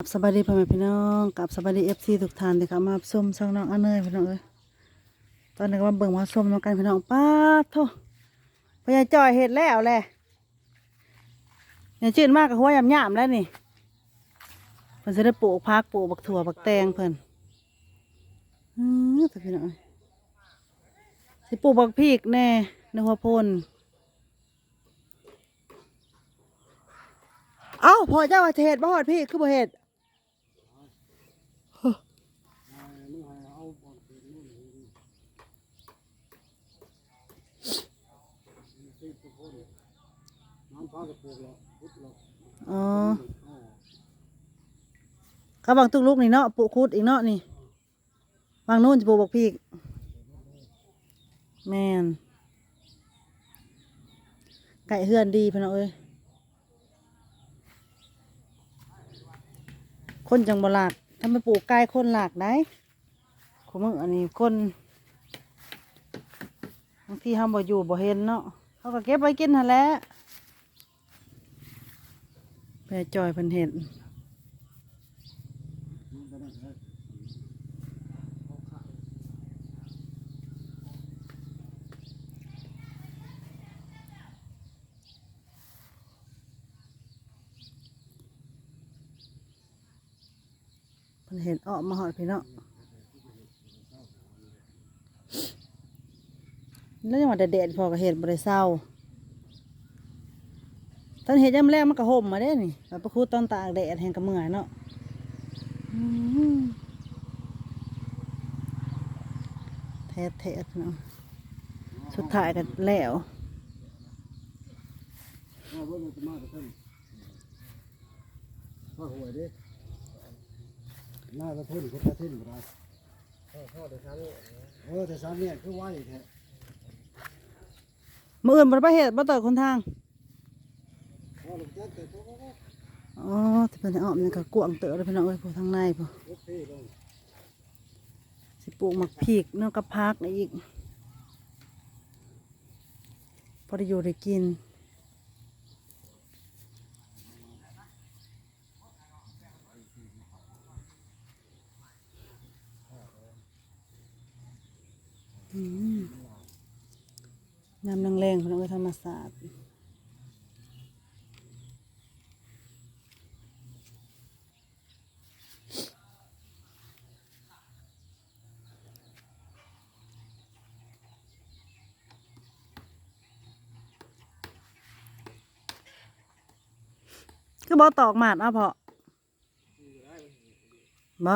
กับสบายดีพ่อแม่พี่น้องกับสบายดีเอฟซีทุกท่านที่เข้ามาส้มช่องน้องอันเนยพี่น้องเอ้ยตอนนี้ก็มาเบิ่งมาส้มน้องกันพี่น้องป้าโทพญายจอยเห็ดแล้วแหละเนี่ยจืดมากกับหัวยำยำๆแล้วนี่เพิ่นจะได้ปลูกพักปลูกบักถั่วบักแตงเพิ่นอือแต่พี่น้องสิปลูกบักพริกแน่ในหัวพนเอ้าพอเจ้าว่าเห็ดบ่ฮอดพี่คือบ่เห็ด อ๋อเขาบางตุกลูกนี่เนาะปลูกคุดอีกเนาะนี่บางนู้นจะปลูกบักพริกแมนไก่เฮือนดีพี่น้องเอ้ยคนจังบหลากถ้าไม่ปลูกไก่คนหลากได้ขมึงอันนี้คนบางทีห้ามบ่อยู่บ่เห็นเนาะ เขาก็เก็บไว้กินหั่นแหละแม่จอยเพิ่นเห็นเพิ่นเห็นออกมาหอดพี่เนาะ แล้วยังว่าแดดพอก็เห็นบ่ได้เศร้าตอนเห็ดยามแรกมันก็ห่มมาได้นี่แบบประคูตอนตากแดดแห่งกระเมื่อยเนาะแท้แท้ๆเนาะสุดท้ายกันแล้วว่าเบิ่งมันจะมากับท่นข้าหวยดิหน้าตะเท่นเขาตะเท่นบ่ได้พ่อแต่ซ้ำเนี่ยเออแต่ซ้ำเนี่ยคือไหวแท้ย มืออื่นบนประเหตุบ่เติคนทางอ๋อที่เป็นอ้อมนี่ก็กวงเต๋อเลยพี่น้องเอ้ยผู้ทางในผู้รถพี่ลงสิปลูกหมักพีกเนาะกับพักอีก พอได้อยู่ได้กินอืมน้ำแร งๆพี่น้องธรรมศาสตร์ก็บอตอกหมาดเอาพอบ่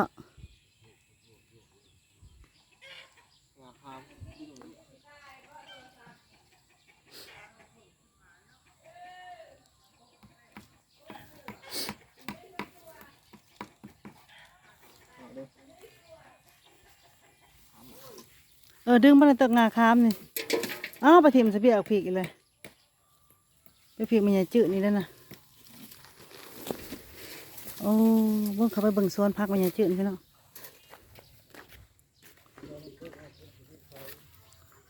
เออดึงมาในตกงาคามนี่อ้าวไปทิมสะเบียกผีกอีกเลยไปผีกมันใหญ่จืดนี่แล้วนะโอ้เบิ่งเขาไปเบิ่งสวนพักมันใหญ่จืดพี่น้อง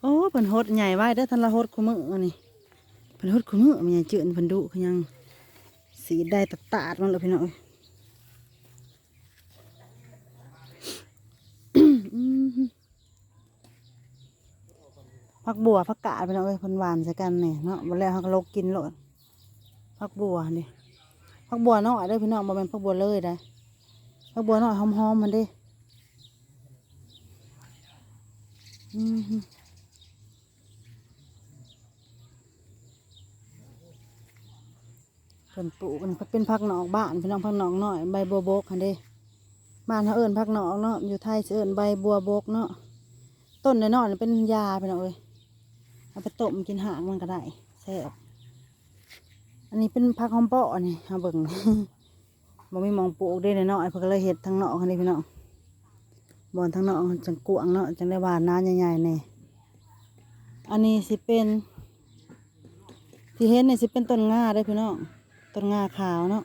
โอ้เพิ่นโฮดใหญ่ไว้เด้อทันละโฮดคุมืออันนี้เพิ่นโฮดคุมือมันใหญ่จืดเพิ่นดุคือยังสีได้ตะตาดมันเลยพี่น้องเอ้ย อืม ผักบัวผักกาดไปเนาะเอ้ยเพันหวานใส่กันเนี่ยเนาะวันแรกเขาก็ลกกินโลดผักบัวนี่ผักบัวน้อยเด้อพี่น้องบ่แม่นผักบัวเลยได้ผักบัวน้อยหอมๆมันเด้อืมฮึเพิ่นปลูกกันเป็นผักหนอกบ้านพี่น้องผักหนอกน้อยใบบัวบกคันเด้บ้านเขาเอิ้นผักหนอกเนาะอยู่ไทยสิเอิ้นใบบัวบกเนาะต้นน้อยๆเป็นยาพี่น้องเอ้ย เอาไปต้มกินหางมันก็ได้แซ่บอันนี้เป็นผักหอมเปาะนี่เอาเบิ่งบ่มีมองปลูกได้เนาะเพิ่นก็เลยเฮ็ดทางเนาะคันนี้พี่น้องบอนทางเนาะจังกวงเนาะจังได้หวานน้าใหญ่ๆแน่อันนี้สิเป็นที่เห็นนี่สิเป็นต้นงาเด้พี่น้องต้นงาขาวเนาะ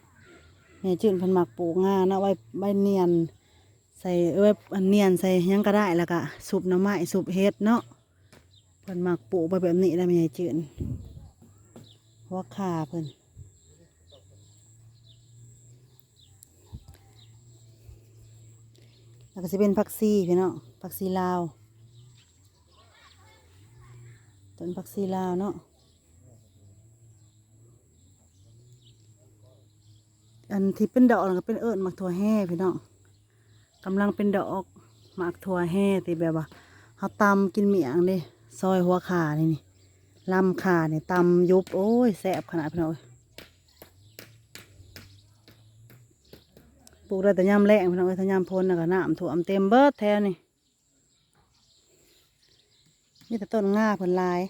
แม่จื่นพิ่นมักปลูกงาเนาะไว้ใบเนียน ใส่เอ้ยอันเนียนใส่ยังก็ได้แล้วก็สุบหน้ำไม้สุบเฮ็ดเนาะ เพิ่นมักปลูกไปแบบนี้ได้ไหมยายจืนหัวขาเพิ่นแล้วก็จะเป็นผักซีพี่น้องผักซีลาวต้นผักซีลาวเนาะอันที่เป็นดอกนั่นก็เป็นเอิญหมักถั่วแห่พี่น้องกำลังเป็นดอกหมักถั่วแห่ที่แบบว่าเขาตำกินเมียงเด้ ซอยหัวขานี่นี่ลำขาเนี่ยตำยุบโอ้ยแสบขนาดพี่น้องเอ้ยปลูกได้แต่ยามแรงพี่น้องเอ้ยถ้ายามพ้นนะก็น้ำท่วมเต็มเบิดแถวนี่นี่แต่ต้นง่าผลลาย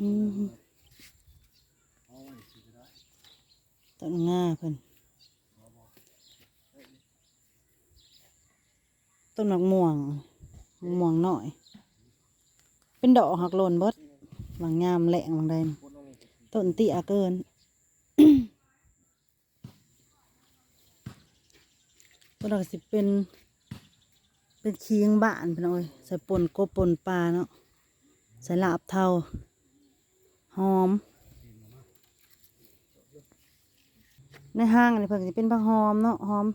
อืมต้นง่าเพิ่นต้นหมะม่วงมะม่วงหน่อย เป็นดอกหักหล่นบดบางงามแหลงบางใดน่ะต้นเตี้ยเกิน ต้นดอกสิเป็น เป็นเคียงบ้านพี่น้อยใส่ปนกบปนปลาเนาะใส่ลาบเทา หอม ในห้างอันนี้เพิ่นจะเป็นผักหอมเนาะหอม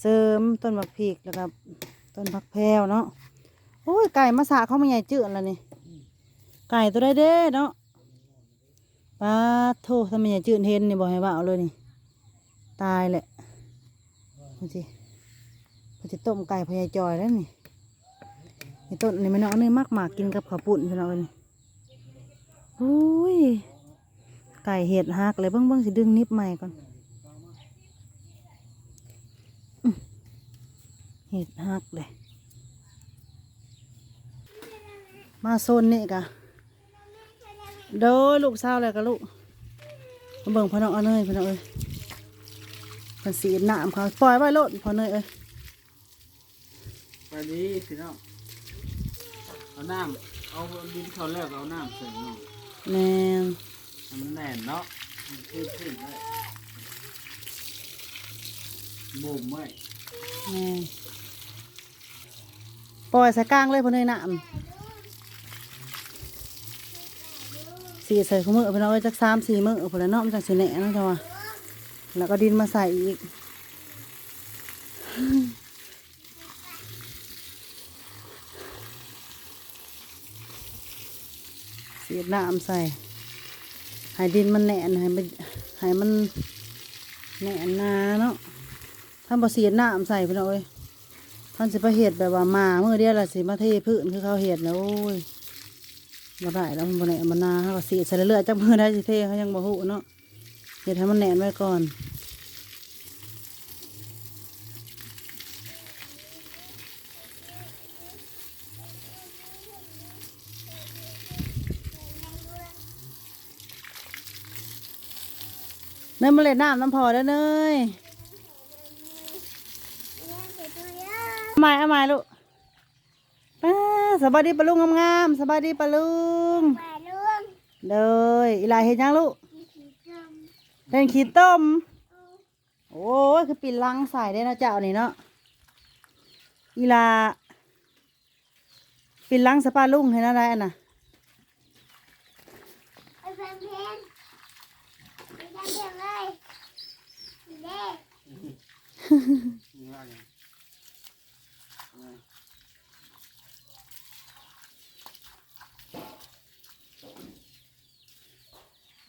เสริมต้นผักพริกแล้วก็ต้นผักแพรวเนาะโอ้ยไก่มาสาเขามาใหญ่เจือแล้วนี่ไก่ตัวได้เด้เนาะปลาโททำไมใหญ่จืดเห็นนี่บอกให้ว่าเอาเลยนี่ตายแหละดูสิเขาจะต้มไก่พญายจอยแล้วนี่ต้นนี่มันเนาะอันนี้มากหมากกินกับข้าวปุ่นพี่น้องเอ้ยนี่ อุ้ยไก่เห็ดหักเลยเบิ้งเบิ้งสิดึงนิบใหม่ก่อนเห็ดหักเลย มาโซนนี่กะโดยลูกสาวเลยกะลูกมาเบิ่งพ่อน้องเอาเนยพ่อน้องเอ้ยมันสีหน้ำเขาปล่อยไว้โลดพ่อเนยเอ้ยไปนี้พี่น้องเอาน้ำเอาดินเขาแล้วก็เอาน้ำใส่เนาะ แม่นให้มันแน่นเนาะมันขึ้นขึ้นไว้บ่มไว้แม่นปล่อยใส่กลางเลยพ่อเนยน้ำสีใส่ขมือไปเนาะจักสามสี่มือพอแล้วเนาะมันจังสีแหน่เนาะจ้ะวะแล้วก็ดินมาใส่อีก สีดน้ำใส่ให้ดินมันแหน่นให้มันให้มันแหน่นนาเนาะถ้านบ่สีดน้ำใส่ไปเนาะเอ้ยท่านสิประเหตุแบบว่ามาเมื่อเดียวละสิมาเทพื้นคือเขาเหตุแล้วโอ้ยบ่ได้แล้วมันบ่แน่มันนาเขาก็สีใส่เรื่อยๆจักมือได้สิเท่เขายังบ่ฮู้เนาะเฮ็ดให้มันแน่นไว้ก่อน ยมาเล่นน้ำน้ำพอแล้วเนยเอาใหม่เอาใหม่ลูกป้าสบายดีปะลุงงามๆสบายดีปะลุงมาลุงเลยอีหลาเห็นยังลูกมีสีดเล่นขี้ต้ม โอ้ยคือปิดลังใส่ได้นะเจ้านี่เนาะอีหลาปิดลังสปาลุงเห็นอะไรอันน่ะำไอ้แฟนเพนไม่ได้เรื่องเลยสีแดง นี่ว่าไง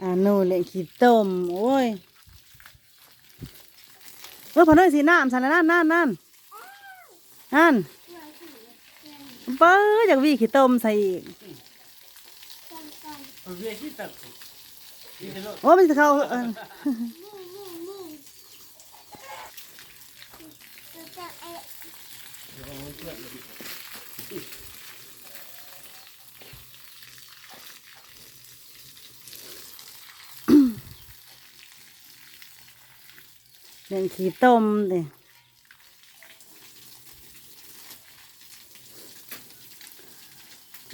อ่าโน่เล่นขี้ต้มโอ้ยเออพอน้อยสีน้ำใส่แล้วนั่นนั่นนั่นนั่นเปิ้ลอยากวีขี้ต้มใส่อีกกันกันเอาเรียกที่ตัดนี่เป็นโลกโอ้ยมันจะเข้าเออ นี่นี่นี่ตัว จะเอ๊ะเล่นขี้ต้มเลย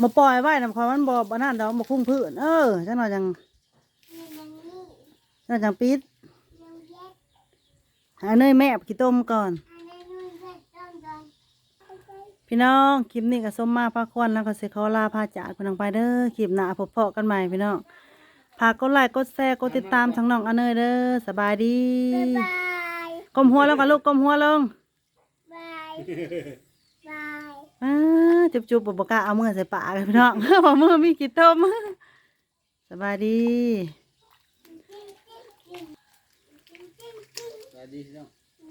มาปล่อยไว้นำความมันบอบอันนั้นดอกมาคุ้งพื้นเออจังหน่อยจังนี่มันนี่จังหน่อยจังปิดยังแยกหาเนยแม่กี่ต้มก่อน อันนี้นุ่นเสร็จต้องก่อน พี่น้องคลิปนี้ก็ส้มมาพาควันแล้วก็สิขอลาพาจากพี่น้องไปเด้อคลิปหน้าพบเพาะกันใหม่พี่น้องพากกดไลค์กดแชร์กดติดตามทั้งน้องอันเนยเด้อสบายดีบ๊ายบายก้มหัวแล้วกันลูกก้มหัวลงบายบายอ้าจุบจุบๆบบกล้าเอามือใส่ปากเลยพี่น้อง เพราะมือมีกี่ต้มสบายดี สวัสดีพี่น้อง